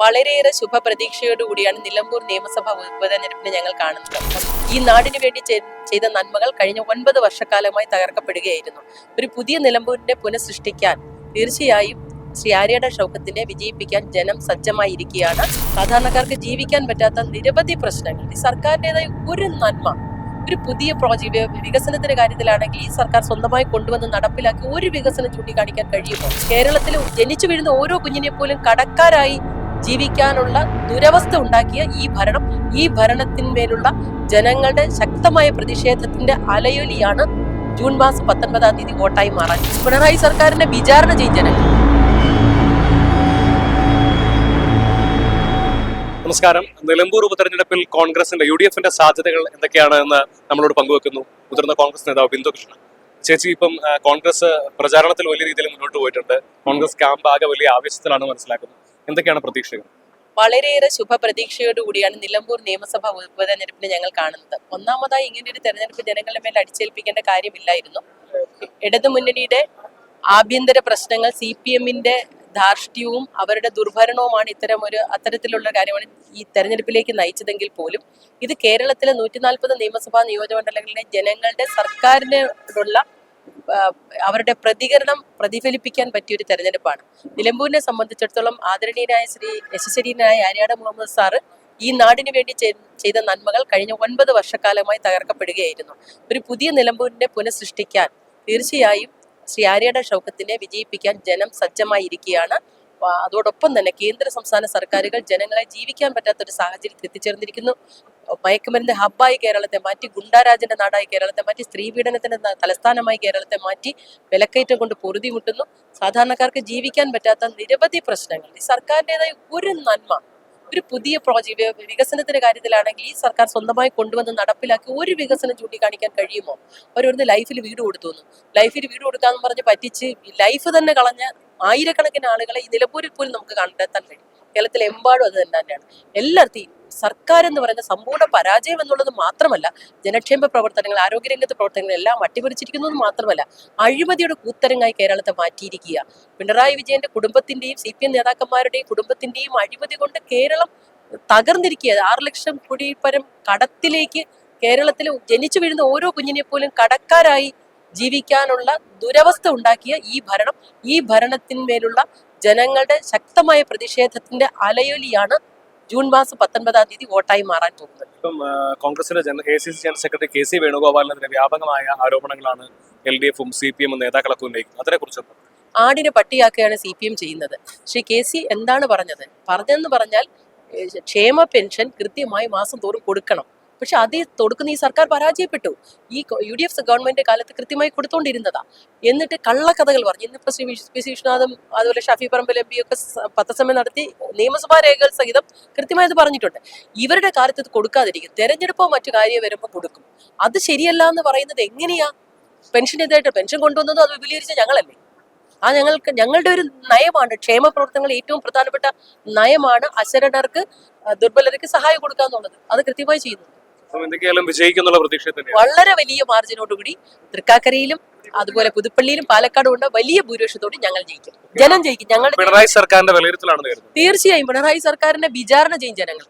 വളരെയേറെ ശുഭപ്രതീക്ഷയോടുകൂടിയാണ് നിലമ്പൂർ നിയമസഭാ ഉപതെരഞ്ഞെടുപ്പിനെ ഞങ്ങൾ കാണുന്നത്. ഈ നാടിന് വേണ്ടി ചെയ്ത നന്മകൾ കഴിഞ്ഞ ഒൻപത് വർഷക്കാലമായി തകർക്കപ്പെടുകയായിരുന്നു. ഒരു പുതിയ നിലമ്പൂരിനെ പുനഃസൃഷ്ടിക്കാൻ തീർച്ചയായും ശ്രീ ആര്യയുടെ ഷൗക്കത്തിനെ വിജയിപ്പിക്കാൻ ജനം സജ്ജമായിരിക്കുകയാണ്. സാധാരണക്കാർക്ക് ജീവിക്കാൻ പറ്റാത്ത നിരവധി പ്രശ്നങ്ങൾ. ഈ സർക്കാരിന്റെതായ ഒരു നന്മ ഒരു പുതിയ പ്രോജക്റ്റ് വികസനത്തിന്റെ കാര്യത്തിലാണെങ്കിൽ ഈ സർക്കാർ സ്വന്തമായി കൊണ്ടുവന്ന് നടപ്പിലാക്കി ഒരു വികസനം ചൂണ്ടിക്കാണിക്കാൻ കഴിയുമോ? കേരളത്തിൽ ജനിച്ചു വീഴുന്ന ഓരോ കുഞ്ഞിനെ പോലും കടക്കാരായി ജീവിക്കാനുള്ള ദുരവസ്ഥ ഉണ്ടാക്കിയ ഈ ഭരണം ഈ ഭരണത്തിന്മേലുള്ള ജനങ്ങളുടെ ശക്തമായ പ്രതിഷേധത്തിന്റെ അലയൊലിയാണ് ജൂൺ മാസം പത്തൊൻപതാം തീയതി വോട്ടായി മാറാൻ. പിണറായി സർക്കാരിന്റെ വിചാരണ ചെയ്യും ജനങ്ങൾ. നമസ്കാരം. നിലമ്പൂർ ഉപതെരഞ്ഞെടുപ്പിൽ കോൺഗ്രസിന്റെ യു ഡി എഫിന്റെ സാധ്യതകൾ എന്തൊക്കെയാണ് എന്ന് നമ്മളോട് പങ്കുവെക്കുന്നു. മുതിർന്ന കോൺഗ്രസ് നേതാവ് ബിന്ദു കൃഷ്ണൻ ചേച്ചി ഇപ്പം കോൺഗ്രസ് പ്രചാരണത്തിൽ വലിയ രീതിയിൽ മുന്നോട്ട് പോയിട്ടുണ്ട്. കോൺഗ്രസ് ക്യാമ്പ് ആകെ വലിയ ആവേശത്തിലാണ് മനസ്സിലാക്കുന്നത് എന്തൊക്കെയാണ് പ്രതീക്ഷകൾ? വളരെയേറെ ശുഭപ്രതീക്ഷയോടുകൂടിയാണ് നിലമ്പൂർ നിയമസഭാ ഉപതെരഞ്ഞെടുപ്പിനെ ഞങ്ങൾ കാണുന്നത്. ഒന്നാമതായി ഇങ്ങനെ ഒരു തെരഞ്ഞെടുപ്പ് ജനങ്ങളുടെ മേൽ അടിച്ചേൽപ്പിക്കേണ്ട കാര്യമില്ലായിരുന്നു. ഇടതുമുന്നണിയുടെ ആഭ്യന്തര പ്രശ്നങ്ങൾ സി പി എമ്മിന്റെ ധാർഷ്ട്യവും അവരുടെ ദുർഭരണവുമാണ് ഇത്തരം ഒരു അത്തരത്തിലുള്ള കാര്യമാണ് ഈ തെരഞ്ഞെടുപ്പിലേക്ക് നയിച്ചതെങ്കിൽ പോലും. ഇത് കേരളത്തിലെ നൂറ്റിനാൽപ്പത് നിയമസഭാ നിയോജകമണ്ഡലങ്ങളിലെ ജനങ്ങളുടെ സർക്കാരിനോടുള്ള അവരുടെ പ്രതികരണം പ്രതിഫലിപ്പിക്കാൻ പറ്റിയ ഒരു തെരഞ്ഞെടുപ്പാണ്. നിലമ്പൂരിനെ സംബന്ധിച്ചിടത്തോളം ആദരണീയനായ ശ്രീ യശസ്വരീനായ ആര്യാട മുഹമ്മദ് സാറ് ഈ നാടിന് വേണ്ടി ചെയ്ത നന്മകൾ കഴിഞ്ഞ ഒൻപത് വർഷക്കാലമായി തകർക്കപ്പെടുകയായിരുന്നു. ഒരു പുതിയ നിലമ്പൂരിനെ പുനഃസൃഷ്ടിക്കാൻ തീർച്ചയായും ശ്രീ ആര്യയുടെ ഷൗക്കത്തിനെ വിജയിപ്പിക്കാൻ ജനം സജ്ജമായിരിക്കുകയാണ്. അതോടൊപ്പം തന്നെ കേന്ദ്ര സംസ്ഥാന സർക്കാരുകൾ ജനങ്ങളെ ജീവിക്കാൻ പറ്റാത്ത ഒരു സാഹചര്യത്തിൽ എത്തിച്ചേർന്നിരിക്കുന്നു. മയക്കുമരുന്ന് ഹബ്ബായി കേരളത്തെ മാറ്റി ഗുണ്ടാരാജന്റെ നാടായി കേരളത്തെ മാറ്റി സ്ത്രീ പീഡനത്തിന്റെ തലസ്ഥാനമായി കേരളത്തെ മാറ്റി വിലക്കയറ്റം കൊണ്ട് പൊറുതി മുട്ടുന്നു. സാധാരണക്കാർക്ക് ജീവിക്കാൻ പറ്റാത്ത നിരവധി പ്രശ്നങ്ങൾ. ഈ സർക്കാരിന്റെതായ ഒരു നന്മ ഒരു പുതിയ പ്രോജക്റ്റ് വികസനത്തിന്റെ കാര്യത്തിലാണെങ്കിൽ ഈ സർക്കാർ സ്വന്തമായി കൊണ്ടുവന്ന് നടപ്പിലാക്കി ഒരു വികസനം ചൂണ്ടിക്കാണിക്കാൻ കഴിയുമോ? അവരൊന്ന് ലൈഫിൽ വീട് കൊടുത്തു ലൈഫിൽ വീട് കൊടുക്കാന്ന് പറഞ്ഞ് പറ്റിച്ച് ലൈഫ് തന്നെ കളഞ്ഞ ആയിരക്കണക്കിന് ആളുകളെ ഈ നിലമ്പൂരിൽ പോലും നമുക്ക് കണ്ടെത്താൻ കഴിയും. കേരളത്തിലെമ്പാടും അത് തന്നെ തന്നെയാണ്. എല്ലായിടത്തെയും സർക്കാർ എന്ന് പറയുന്ന സമ്പൂർണ പരാജയം എന്നുള്ളത് മാത്രമല്ല ജനക്ഷേമ പ്രവർത്തനങ്ങൾ ആരോഗ്യരംഗത്തെ പ്രവർത്തനങ്ങൾ എല്ലാം അട്ടിമറിച്ചിരിക്കുന്നു എന്ന് മാത്രമല്ല അഴിമതിയുടെ കൂത്തരങ്ങായി കേരളത്തെ മാറ്റിയിരിക്കുക പിണറായി വിജയന്റെ കുടുംബത്തിന്റെയും സി പി എം നേതാക്കന്മാരുടെയും കുടുംബത്തിന്റെയും അഴിമതി കൊണ്ട് കേരളം തകർന്നിരിക്കുക ആറ് ലക്ഷം കോടി പരം കടത്തിലേക്ക് കേരളത്തിൽ ജനിച്ചു വീഴുന്ന ഓരോ കുഞ്ഞിനെ പോലും കടക്കാരായി ജീവിക്കാനുള്ള ദുരവസ്ഥ ഉണ്ടാക്കിയ ഈ ഭരണം ഈ ഭരണത്തിന്മേലുള്ള ജനങ്ങളുടെ ശക്തമായ പ്രതിഷേധത്തിന്റെ അലയൊലിയാണ് ജൂൺ മാസം പത്തൊൻപതാം തീയതി വോട്ടായി മാറാൻ പോകുന്നത്. ഇപ്പം ആ, കോൺഗ്രസിന്റെ ജന A C C general secretary K C വേണുഗോപാലിനെതിരെ വ്യാപകമായ ആരോപണങ്ങളാണ് എൽ ഡി എഫും സി പി എമ്മും നേതാക്കളൊക്കെ ഉന്നയിക്കുന്നത്. അതിനെക്കുറിച്ച് ആടിനെ പട്ടിയാക്കുകയാണ് സി പി എം ചെയ്യുന്നത്. ശ്രീ കെ സി എന്താണ് പറഞ്ഞത്? പറഞ്ഞതെന്ന് പറഞ്ഞാൽ ക്ഷേമ പെൻഷൻ കൃത്യമായി മാസം തോറും കൊടുക്കണം. പക്ഷെ അത് തൊടുക്കുന്ന ഈ സർക്കാർ പരാജയപ്പെട്ടു. ഈ യു ഡി എഫ് ഗവൺമെന്റ് കാലത്ത് കൃത്യമായി കൊടുത്തോണ്ടിരുന്നതാ. എന്നിട്ട് കള്ളക്കഥകൾ പറഞ്ഞു. ഇന്നിപ്പോ ശ്രീ പി സി വിശ്വനാഥും അതുപോലെ ഷഫി പറമ്പിൽ എം ഒക്കെ പത്രസമ്മേളനം നടത്തി നിയമസഭാ രേഖകൾ സഹിതം കൃത്യമായി അത് പറഞ്ഞിട്ടുണ്ട്. ഇവരുടെ കാലത്ത് ഇത് കൊടുക്കാതിരിക്കും. തെരഞ്ഞെടുപ്പോ മറ്റു കാര്യം വരുമ്പോൾ കൊടുക്കും. അത് ശരിയല്ല എന്ന് പറയുന്നത് എങ്ങനെയാ? പെൻഷൻ ഇതായിട്ട് പെൻഷൻ കൊണ്ടുവന്നതോ അത് വിപുലീകരിച്ച ഞങ്ങളല്ലേ? ആ ഞങ്ങൾക്ക് ഞങ്ങളുടെ ഒരു നയമാണ് ക്ഷേമ പ്രവർത്തനങ്ങൾ ഏറ്റവും പ്രധാനപ്പെട്ട നയമാണ് അശരണർക്ക് ദുർബലർക്ക് സഹായം കൊടുക്കുക എന്നുള്ളത് അത് കൃത്യമായി ചെയ്യുന്നു എന്തൊക്കെയായാലും വിജയിക്കുന്നുള്ള പ്രതീക്ഷ വളരെ വലിയ മാർജിനോടുകൂടി തൃക്കാക്കരയിലും അതുപോലെ പുതുപ്പള്ളിയിലും പാലക്കാടും ഉണ്ട്. വലിയ ഭൂരിപക്ഷത്തോട് ഞങ്ങൾ ജയിക്കും. ജനം ജയിക്കും. ഞങ്ങളുടെ പിണറായി സർക്കാരിന്റെ വിലയിരുത്തലാണ് തീർച്ചയായും പിണറായി സർക്കാരിന്റെ വിചാരണ ചെയ്യും ജനങ്ങൾ.